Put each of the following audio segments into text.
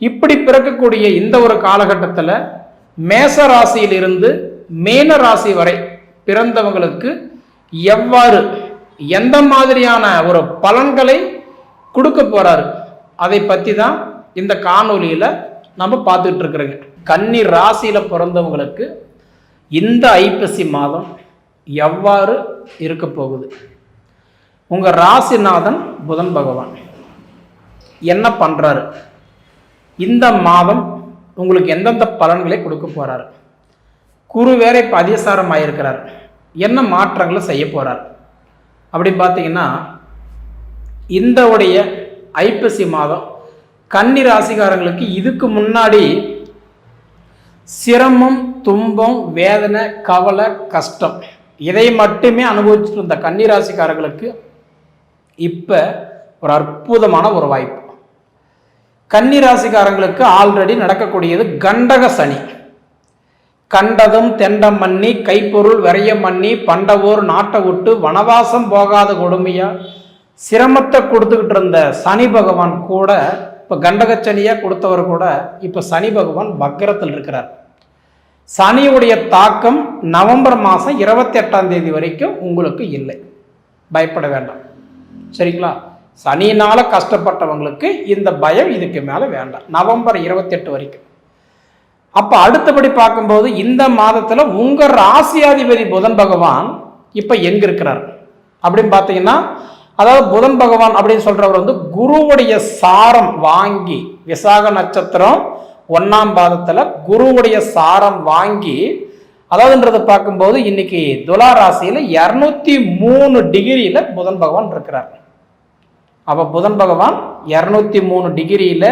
இப்படி பிறக்கக்கூடிய இந்த ஒரு காலகட்டத்தில் மேச ராசியிலிருந்து மேன ராசி வரை பிறந்தவங்களுக்கு எவ்வாறு எந்த மாதிரியான ஒரு பலன்களை கொடுக்க போறாரு அதை பற்றி தான் இந்த காணொலியில் நம்ம பார்த்துட்டு இருக்கிறோங்க. கன்னி ராசியில் பிறந்தவங்களுக்கு இந்த ஐப்பசி மாதம் எவ்வாறு இருக்க போகுது? உங்கள் ராசிநாதன் புதன் பகவான். என்ன பண்ணுறாரு இந்த மாதம் உங்களுக்கு எந்தெந்த பலன்களை கொடுக்க போகிறாரு குரு வேற இப்போ அதிசாரம் ஆகியிருக்கிறார் என்ன மாற்றங்களை செய்ய போகிறார் அப்படி பார்த்தீங்கன்னா இந்த உடைய ஐப்பசி மாதம் கன்னி ராசிக்காரங்களுக்கு இதுக்கு முன்னாடி சிரமம் துன்பம் வேதனை கவலை கஷ்டம் இதை மட்டுமே அனுபவிச்சுட்டு இருந்த கன்னி ராசிக்காரர்களுக்கு இப்போ ஒரு அற்புதமான ஒரு வாய்ப்பு. கன்னி ராசிக்காரங்களுக்கு ஆல்ரெடி நடக்கக்கூடியது கண்டக சனி. கண்டதும் தெண்டம் மண்ணி கைப்பொருள் விரைய மண்ணி பண்டவோர் நாட்டை விட்டு வனவாசம் போகாத கொடுமையா? சிரமத்தை கொடுத்துக்கிட்டு இருந்த சனி பகவான் கூட இப்போ கண்டகச்சனியாக கொடுத்தவர் கூட இப்போ சனி பகவான் வக்கரத்தில் இருக்கிறார். சனியுடைய தாக்கம் நவம்பர் மாதம் இருபத்தி எட்டாம் தேதி வரைக்கும் உங்களுக்கு இல்லை. பயப்பட வேண்டாம். சரிங்களா? சனியினால் கஷ்டப்பட்டவங்களுக்கு இந்த பயம் இதுக்கு மேலே வேண்டாம். நவம்பர் இருபத்தெட்டு வரைக்கும். அப்போ அடுத்தபடி பார்க்கும்போது இந்த மாதத்தில் உங்கள் ராசியாதிபதி புதன் பகவான் இப்போ எங்கே இருக்கிறார்? அப்படின்னு பார்த்தீங்கன்னா அதாவது புதன் பகவான் அப்படின்னு சொல்கிறவர் வந்து குருவுடைய சாரம் வாங்கி விசாக நட்சத்திரம் ஒன்றாம் பாதத்தில் குருவுடைய சாரம் வாங்கி அதாவதுன்றது பார்க்கும்போது இன்னைக்கு துலா ராசியில் இரநூத்தி மூணு டிகிரியில் புதன் பகவான் இருக்கிறார். அப்போ புதன் பகவான் இரநூத்தி மூணு டிகிரியில்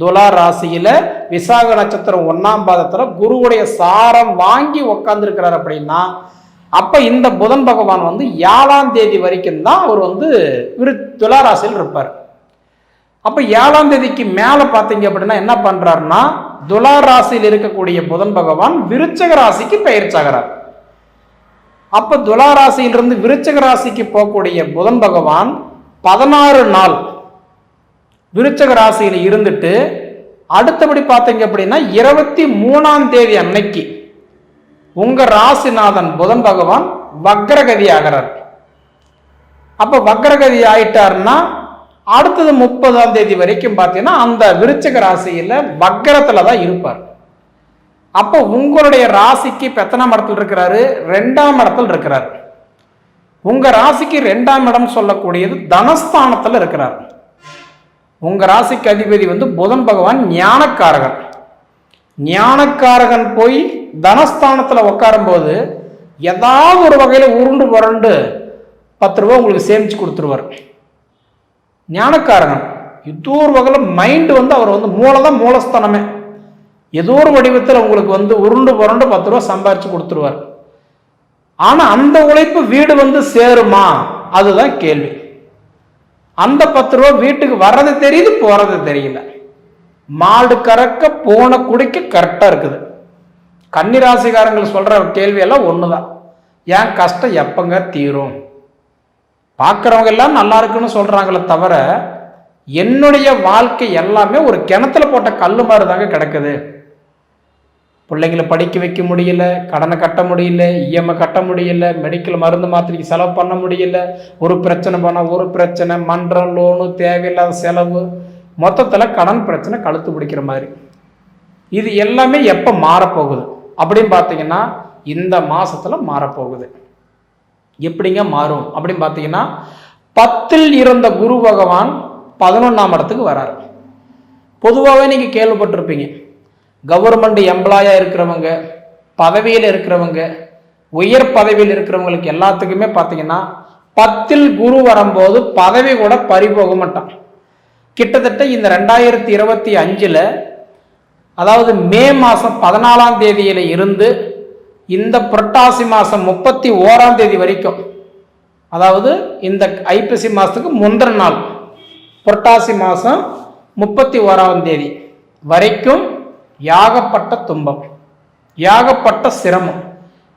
துலா ராசியில் விசாக நட்சத்திரம் ஒன்றாம் பாதத்தில் குருவுடைய சாரம் வாங்கி உக்காந்துருக்கிறார் அப்படின்னா அப்போ இந்த புதன் பகவான் வந்து ஏழாம் தேதி வரைக்கும் தான் அவர் வந்து விரு துலா ராசியில் இருப்பார். அப்போ ஏழாம் தேதிக்கு மேலே பார்த்தீங்க அப்படின்னா என்ன பண்ணுறாருன்னா துலா ராசியில் இருக்கக்கூடிய புதன் பகவான் விருச்சக ராசிக்கு பெயர்ச்சாகிறார். அப்போ துலா ராசியிலிருந்து விருச்சக ராசிக்கு போகக்கூடிய புதன் பகவான் பதினாறு நாள் விருச்சக ராசியில் இருந்துட்டு அடுத்தபடி பார்த்தீங்க அப்படின்னா இருபத்தி மூணாம் தேதி அன்னைக்கு உங்க ராசிநாதன் புதன் பகவான் வக்ரகதி ஆகிறார். அப்ப வக்ரகதி ஆயிட்டார்னா அடுத்தது முப்பதாம் தேதி வரைக்கும் பார்த்தீங்கன்னா அந்த விருச்சக ராசியில வக்கரத்துல தான் இருப்பார். அப்போ உங்களுடைய ராசிக்கு பெத்தனாம் இடத்துல இருக்கிறாரு ரெண்டாம் இடத்துல இருக்கிறார். உங்க ராசிக்கு ரெண்டாம் இடம் சொல்லக்கூடியது தனஸ்தானத்தில் இருக்கிறார். உங்க ராசிக்கு அதிபதி வந்து புதன் பகவான் ஞானக்காரகன். ஞானக்காரகன் போய் தனஸ்தானத்தில் உட்காரும்போது ஏதாவது ஒரு வகையில் உருண்டு புரண்டு பத்து ரூபா உங்களுக்கு சேமிச்சு கொடுத்துருவார். ஞானக்காரகன். ஏதோ ஒரு வகையில் மைண்டு வந்து அவர் வந்து மூளை தான் மூலஸ்தானமே. ஏதோ ஒரு வடிவத்தில் உங்களுக்கு வந்து உருண்டு புரண்டு பத்து ரூபா சம்பாரிச்சு கொடுத்துருவார். ஆனால் அந்த உழைப்பு வீடு வந்து சேருமா? அதுதான் கேள்வி. அந்த பத்து ரூபா வீட்டுக்கு வர்றது தெரியுது போறது தெரியல. மாடு கறக்க போன குடிக்க கரெக்டாக இருக்குது. கன்னிராசிக்காரங்கள் சொல்கிற கேள்வியெல்லாம் ஒன்று தான் ஏன் கஷ்டம் எப்பங்க தீரும்? பார்க்குறவங்க எல்லாம் நல்லா இருக்குன்னு சொல்கிறாங்களே தவிர என்னுடைய வாழ்க்கை எல்லாமே ஒரு கிணத்துல போட்ட கல் மாதிரி தாங்க கிடக்குது. பிள்ளைங்களை படிக்க வைக்க முடியல கடனை கட்ட முடியல இஎம்ஐ கட்ட முடியல மெடிக்கல் மருந்து மாத்திரைக்கு செலவு பண்ண முடியல. ஒரு பிரச்சனை போனால் ஒரு பிரச்சனை மன்றம் லோனு தேவையில்லாத செலவு. மொத்தத்தில் கடன் பிரச்சனை கழுத்து பிடிக்கிற மாதிரி. இது எல்லாமே எப்போ மாறப்போகுது? அப்படின்னு பார்த்தீங்கன்னா இந்த மாதத்தில் மாறப்போகுது. எப்படிங்க மாறும்? அப்படின்னு பார்த்தீங்கன்னா பத்தில் இருந்த குரு பகவான் பதினொன்றாம் இடத்துக்கு வராரு. பொதுவாகவே நீங்கள் கேள்விப்பட்டிருப்பீங்க கவர்மெண்ட் எம்ப்ளாயாக இருக்கிறவங்க பதவியில் இருக்கிறவங்க உயர் பதவியில் இருக்கிறவங்களுக்கு எல்லாத்துக்குமே பார்த்தீங்கன்னா பத்தில் குரு வரும்போது பதவி கூட பறிபோக மாட்டான். கிட்டத்தட்ட இந்த ரெண்டாயிரத்தி இருபத்தி அஞ்சில் அதாவது மே மாதம் பதினாலாம் தேதியில் இருந்து இந்த புரட்டாசி மாதம் முப்பத்தி ஓராம் தேதி வரைக்கும் அதாவது இந்த ஐப்பசி மாதத்துக்கு முந்தின நாள் புரட்டாசி மாதம் முப்பத்தி ஓராம் தேதி வரைக்கும் யாகப்பட்ட துன்பம் யாகப்பட்ட சிரமம்.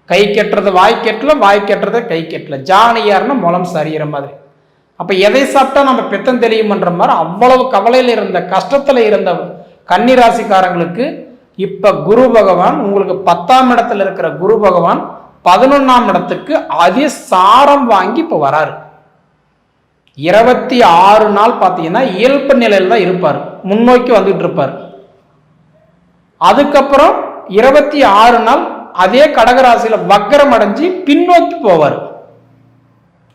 கை கெட்டுறது வாய் கெட்டல வாய் கெட்டுறது கை கெட்டல. ஜானியார்னு முலம் சரியிற மாதிரி. அப்போ எதை சாப்பிட்டா நம்ம பித்தம் தெரியுமன்ற மாதிரி அவ்வளவு கவலையில் இருந்த கஷ்டத்தில் இருந்த கன்னிராசிக்காரங்களுக்கு இப்போ குரு பகவான் உங்களுக்கு பத்தாம் இடத்துல இருக்கிற குரு பகவான் பதினொன்றாம் இடத்துக்கு அதிக சாரம் வாங்கி இப்போ வராரு. இருபத்தி ஆறு நாள் பார்த்தீங்கன்னா இயல்பு நிலையில் தான் இருப்பார். முன்னோக்கி வந்துட்டு இருப்பார். அதுக்கப்புறம் இருபத்தி ஆறு நாள் அதே கடகராசியில் வக்கரம் அடைஞ்சு பின்னோக்கி போவார்.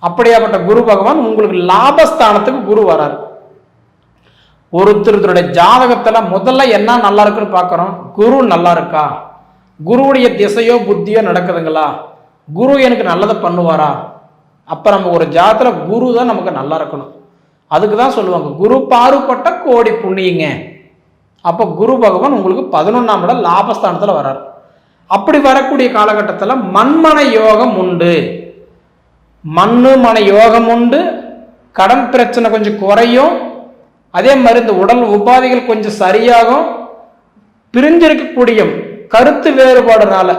அப்படியாப்பட்ட குரு பகவான் உங்களுக்கு லாபஸ்தானத்துக்கு குரு வராரு. ஒருத்தருடைய ஜாதகத்தில் முதல்ல என்ன நல்லா இருக்குன்னு பார்க்குறோம். குரு நல்லா இருக்கா? குருவுடைய திசையோ புத்தியோ நடக்குதுங்களா? குரு எனக்கு நல்லதை பண்ணுவாரா? அப்போ நம்ம ஒரு ஜாதத்தில் குரு தான் நமக்கு நல்லா இருக்கணும். அதுக்கு தான் சொல்லுவாங்க குரு பாறுபட்ட கோடி புண்ணியங்க. அப்போ குரு பகவான் உங்களுக்கு பதினொன்றாம் இடம் லாபஸ்தானத்தில் வரார் அப்படி வரக்கூடிய காலகட்டத்தில் மண்மன யோகம் உண்டு. மண்ணு மன யோகம் உண்டு. கடன் பிரச்சனை கொஞ்சம் குறையும். அதே மாதிரி இந்த உடல் உபாதைகள் கொஞ்சம் சரியாகும். பிரிஞ்சிருக்கக்கூடிய கருத்து வேறுபாடுனால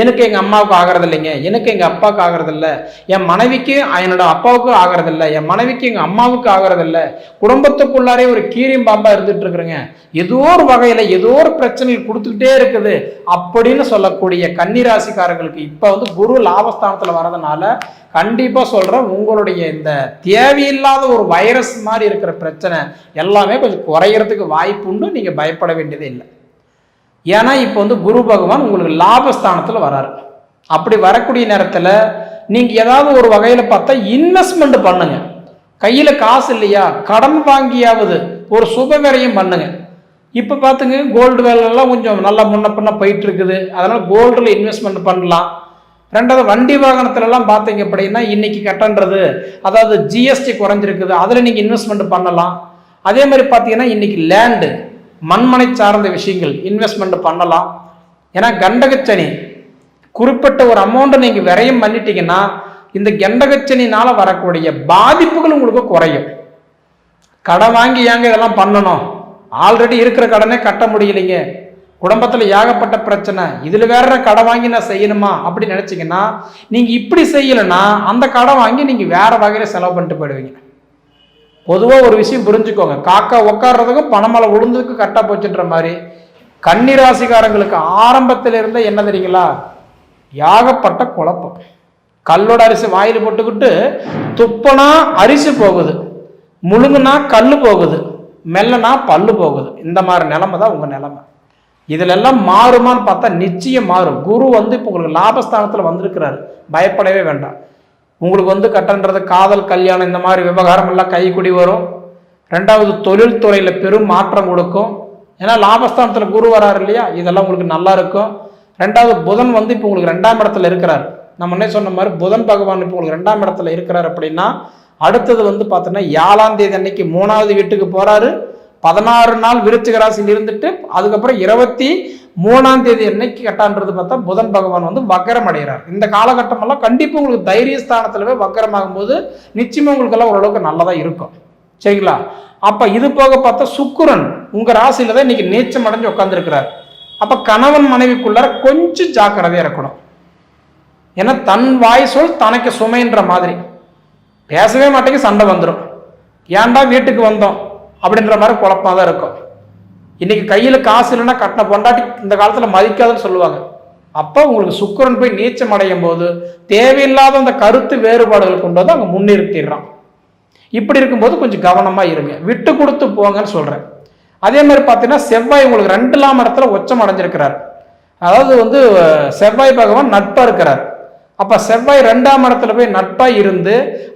எனக்கு எங்கள் அம்மாவுக்கு ஆகிறது இல்லைங்க. எனக்கு எங்கள் அப்பாவுக்கு ஆகிறது இல்லை. என் மனைவிக்கு என்னோட அப்பாவுக்கு ஆகிறது இல்லை. என் மனைவிக்கு எங்கள் அம்மாவுக்கு ஆகிறது இல்லை. குடும்பத்துக்குள்ளாரே ஒரு கீரியம் பாம்பாக இருந்துட்டு இருக்கிறேங்க. ஏதோ ஒரு வகையில் ஏதோ ஒரு பிரச்சனைகள் கொடுத்துக்கிட்டே இருக்குது. அப்படின்னு சொல்லக்கூடிய கன்னிராசிக்காரர்களுக்கு இப்போ வந்து குரு லாபஸ்தானத்தில் வரதுனால கண்டிப்பாக சொல்கிறேன் உங்களுடைய இந்த தேவையில்லாத ஒரு வைரஸ் மாதிரி இருக்கிற பிரச்சனை எல்லாமே கொஞ்சம் குறையறதுக்கு வாய்ப்பு உண்டு நீங்கள் பயப்பட வேண்டியதே இல்லை. ஏன்னா இப்போ வந்து குரு பகவான் உங்களுக்கு லாபஸ்தானத்தில் வராரு. அப்படி வரக்கூடிய நேரத்தில் நீங்கள் ஏதாவது ஒரு வகையில் பார்த்தா இன்வெஸ்ட்மெண்ட் பண்ணுங்க. கையில் காசு இல்லையா? கடன் வாங்கியாவது ஒரு சுப பண்ணுங்க. இப்போ பார்த்துங்க கோல்டு வேலைலாம் கொஞ்சம் நல்லா முன்ன பின்ன போயிட்டு இருக்குது அதனால் கோல்டில் இன்வெஸ்ட்மெண்ட் பண்ணலாம். ரெண்டாவது வண்டி வாகனத்துலலாம் பார்த்தீங்க அப்படின்னா இன்னைக்கு கட்டன்றது அதாவது ஜிஎஸ்டி குறைஞ்சிருக்குது. அதில் நீங்கள் இன்வெஸ்ட்மெண்ட் பண்ணலாம். அதே மாதிரி பார்த்தீங்கன்னா இன்னைக்கு லேண்டு மண்மனை சார்ந்த விஷயங்கள் இன்வெஸ்ட்மெண்ட் பண்ணலாம். ஏன்னா கண்டகச்சனி குறிப்பிட்ட ஒரு அமௌண்ட்டை நீங்கள் விரயம் பண்ணிட்டீங்கன்னா இந்த கண்டகச்சனினால் வரக்கூடிய பாதிப்புகள் உங்களுக்கு குறையும். கடன் வாங்கி ஏங்க இதெல்லாம் பண்ணணும்? ஆல்ரெடி இருக்கிற கடனே கட்ட முடியலைங்க. குடும்பத்தில் ஏகப்பட்ட பிரச்சனை. இதில் வேற கடை வாங்கி நான் செய்யணுமா? அப்படின்னு நினச்சிங்கன்னா நீங்கள் இப்படி செய்யலைன்னா அந்த கடை வாங்கி நீங்கள் வேறு வகையில் செலவு பண்ணிட்டு போயிடுவீங்க. பொதுவாக ஒரு விஷயம் புரிஞ்சுக்கோங்க. காக்கா உட்காடுறதுக்கும் பணமலை உளுந்ததுக்கும் கரெக்டாக போச்சுன்ற மாதிரி கன்னிராசிக்காரங்களுக்கு ஆரம்பத்தில் இருந்தே என்ன தெரியுங்களா? யாகப்பட்ட குழப்பம். கல்லோட அரிசி வாயில் போட்டுக்கிட்டு துப்பனா அரிசி போகுது. முழுங்குனா கல் போகுது. மெல்லனா பல்லு போகுது. இந்த மாதிரி நிலமை தான் உங்கள் நிலமை. இதுல எல்லாம் மாறுமான்னு பார்த்தா நிச்சயம் மாறும். குரு வந்து இப்போ உங்களுக்கு லாபஸ்தானத்தில் வந்திருக்கிறாரு. பயப்படவே வேண்டாம். உங்களுக்கு வந்து கட்டன்றது காதல் கல்யாணம் இந்த மாதிரி விவகாரம் எல்லாம் கைக்குடி வரும். ரெண்டாவது தொழில்துறையில் பெரும் மாற்றம் கொடுக்கும். ஏன்னா லாபஸ்தானத்தில் குரு வராரு இல்லையா? இதெல்லாம் உங்களுக்கு நல்லா இருக்கும். ரெண்டாவது புதன் வந்து இப்போ உங்களுக்கு ரெண்டாம் இடத்துல இருக்கிறார். நம்ம என்ன சொன்ன மாதிரி புதன் பகவான் இப்போ உங்களுக்கு ரெண்டாம் இடத்துல இருக்கிறார் அப்படின்னா அடுத்தது வந்து பார்த்தோன்னா ஏழாம் தேதி அன்னைக்கு மூணாவது வீட்டுக்கு போகிறாரு பதினாறு நாள் விருச்சிக ராசியில் இருந்துட்டு அதுக்கப்புறம் இருபத்தி மூணாம் தேதி என்னைக்கு கட்டான்றது பார்த்தா புதன் பகவான் வந்து வக்கரம் அடைகிறார். இந்த காலகட்டமெல்லாம் கண்டிப்பாக உங்களுக்கு தைரியஸ்தானத்துல போய் வக்கரமாகும் போது நிச்சயமாக உங்களுக்கு எல்லாம் ஓரளவுக்கு நல்லதாக இருக்கும். சரிங்களா? அப்போ இது போக பார்த்தா சுக்குரன் உங்கள் ராசியில் தான் இன்னைக்கு நீச்சம் அடைஞ்சு உட்காந்துருக்கிறார் அப்போ கணவன் மனைவிக்குள்ளார கொஞ்சம் ஜாக்கிரதையாக இருக்கணும். ஏன்னா தன் வாய் சொல் தனக்கு சுமைன்ற மாதிரி. பேசவே மாட்டேங்க சண்டை வந்துடும் ஏன்டா வீட்டுக்கு வந்தோம்? அப்படின்ற மாதிரி குழப்பமாக தான் இருக்கும். இன்னைக்கு கையில் காசு இல்லைன்னா கட்டின பொண்டாட்டி இந்த காலத்தில் மதிக்காதுன்னு சொல்லுவாங்க. அப்போ உங்களுக்கு சுக்கிரன் போய் நீச்சம் அடையும் போது தேவையில்லாத அந்த கருத்து வேறுபாடுகள் கொண்டு வந்து அங்கே முன்னிறுத்திடுறான். இப்படி இருக்கும்போது கொஞ்சம் கவனமாக இருங்க. விட்டு கொடுத்து போங்கன்னு சொல்கிறேன் அதே மாதிரி பார்த்தீங்கன்னா செவ்வாய் உங்களுக்கு ரெண்டு இல்லாம இடத்துல உச்சம் அடைஞ்சிருக்கிறார். அதாவது வந்து செவ்வாய் பகவான் நட்பாக இருக்கிறார். அப்போ செவ்வாய் ரெண்டாம் இடத்துல போய் நட்பாக இருந்து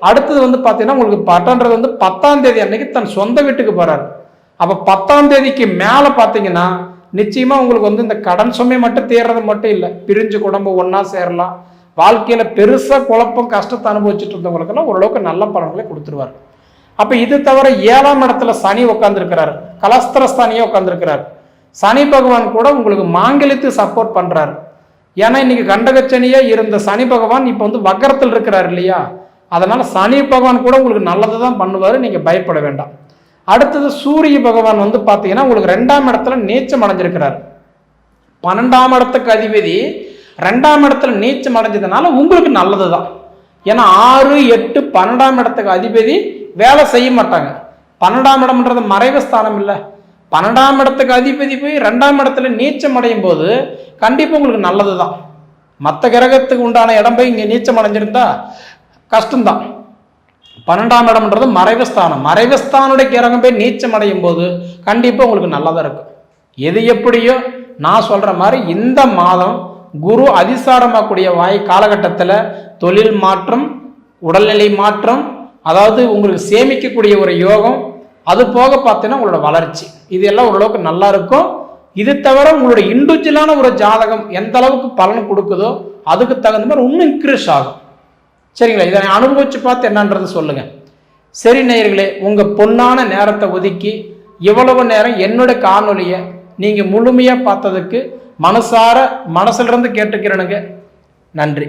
அடுத்தது வந்து பார்த்தீங்கன்னா உங்களுக்கு பட்டன்றது வந்து பத்தாம் தேதி அன்னைக்கு தன் சொந்த வீட்டுக்கு போகிறார் அப்போ பத்தாம் தேதிக்கு மேலே பார்த்தீங்கன்னா நிச்சயமாக உங்களுக்கு வந்து இந்த கடன் சுமை மட்டும் தேர்றது மட்டும் இல்லை. பிரிஞ்சு குடும்பம் ஒன்றா சேரலாம். வாழ்க்கையில் பெருசாக குழப்பம் கஷ்டத்தை அனுபவிச்சுட்டு இருந்தவங்களுக்கெல்லாம் ஓரளவுக்கு நல்ல பலன்களை கொடுத்துருவார். அப்போ இது தவிர ஏழாம் இடத்துல சனி உட்காந்துருக்கிறார் கலஸ்திரஸ்தானியே உட்காந்துருக்கிறார் சனி பகவான் கூட உங்களுக்கு மாங்கலித்து சப்போர்ட் பண்ணுறாரு ஏன்னா இன்னைக்கு கண்டகச்சனியே இருந்த சனி பகவான் இப்போ வந்து வக்கரத்தில் இருக்கிறார் இல்லையா? அதனால் சனி பகவான் கூட உங்களுக்கு நல்லது தான் பண்ணுவார் நீங்கள் பயப்பட வேண்டாம். அடுத்தது சூரிய பகவான் வந்து பார்த்தீங்கன்னா உங்களுக்கு ரெண்டாம் இடத்துல நீச்சம் அடைஞ்சிருக்கிறார். பன்னெண்டாம் இடத்துக்கு அதிபதி ரெண்டாம் இடத்துல நீச்சம் அடைஞ்சதுனால உங்களுக்கு நல்லது தான் ஏன்னா ஆறு எட்டு பன்னெண்டாம் இடத்துக்கு அதிபதி வேலை செய்ய மாட்டாங்க. பன்னெண்டாம் இடம்ன்றது மறைவு ஸ்தானம் இல்லை. பன்னெண்டாம் இடத்துக்கு அதிபதி போய் ரெண்டாம் இடத்துல நீச்சம் அடையும் போது கண்டிப்பாக உங்களுக்கு நல்லது தான் மற்ற கிரகத்துக்கு உண்டான இடம் போய் இங்கே நீச்சம் அடைஞ்சிருந்தா கஷ்டம்தான். பன்னெண்டாம் இடம்ன்றது மறைவுஸ்தானம் மறைவுஸ்தானுடைய கிரகம் போய் நீச்சம் அடையும் போது கண்டிப்பாக உங்களுக்கு நல்லதாக இருக்கும். எது எப்படியோ நான் சொல்கிற மாதிரி இந்த மாதம் குரு அதிசாரமாகக்கூடிய வாய் காலகட்டத்தில் தொழில் மாற்றம் உடல்நிலை மாற்றம் அதாவது உங்களுக்கு சேமிக்கக்கூடிய ஒரு யோகம் அது போக பார்த்தீங்கன்னா உங்களோட வளர்ச்சி. இது எல்லாம் ஓரளவுக்கு நல்லா இருக்கும். இது தவிர உங்களோட இண்டிவிஜுவலான ஒரு ஜாதகம் எந்த அளவுக்கு பலன் கொடுக்குதோ அதுக்கு தகுந்த மாதிரி இன்னும் இன்க்ரீஸ் ஆகும். சரிங்களா? இதை அனுபவிச்சு பார்த்து என்னன்றது சொல்லுங்க. சரி நேயர்களே உங்க பொன்னான நேரத்தை ஒதுக்கி இவ்வளவு நேரம் என்னோட காணொலியை நீங்க முழுமையா பார்த்ததுக்கு மனசார மனசிலிருந்து கேட்டுக்கிறேனுங்க. நன்றி.